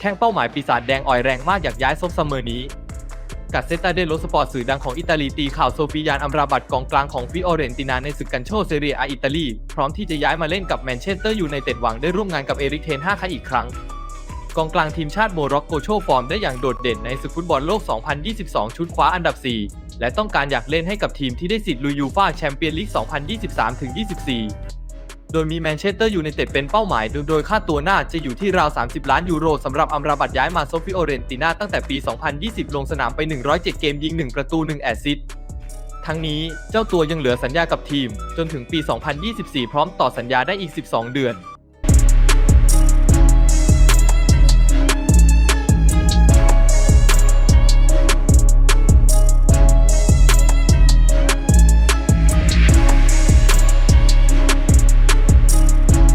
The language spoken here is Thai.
แข้งเป้าหมายปีศาจแดงอ่อยแรงมากอยากย้ายซบเสมอนี้กัดเซตาเดโลสปอร์ตสื่อดังของอิตาลีตีข่าวโซฟิยานอัมราบัตกองกลางของฟิโอเรนตินาในศึกกันโชเซเรียอาอิตาลี พร้อมที่จะย้ายมาเล่นกับแมนเชสเตอร์ยูไนเต็ดหวังได้ร่วมงานกับเอริกเทนห้าครั้งอีกครั้ง กองกลางทีมชาติโมร็อกโกโชว์ฟอร์มได้อย่างโดดเด่นในศึกฟุตบอลโลก 2022 ชุดคว้าอันดับ 4 และต้องการอยากเล่นให้กับทีมที่ได้สิทธิ์ลุยยูฟ่าแชมเปี้ยนลีก 2023-24 โดยมีแมนเชสเตอร์ยูไนเต็ดเป็นเป้าหมาย โดยค่าตัวหน้าจะอยู่ที่ราว 30 ล้านยูโรสำหรับอัมราบัตย้ายมาโซฟิโอเรนตินาตั้งแต่ปี 2020 ลงสนามไป 107 เกมยิง 1 ประตู 1 แอสซิสต์ทั้งนี้เจ้าตัวยังเหลือสัญญากับทีม จนถึงปี 2024 พร้อมต่อสัญญาได้อีก 12 เดือน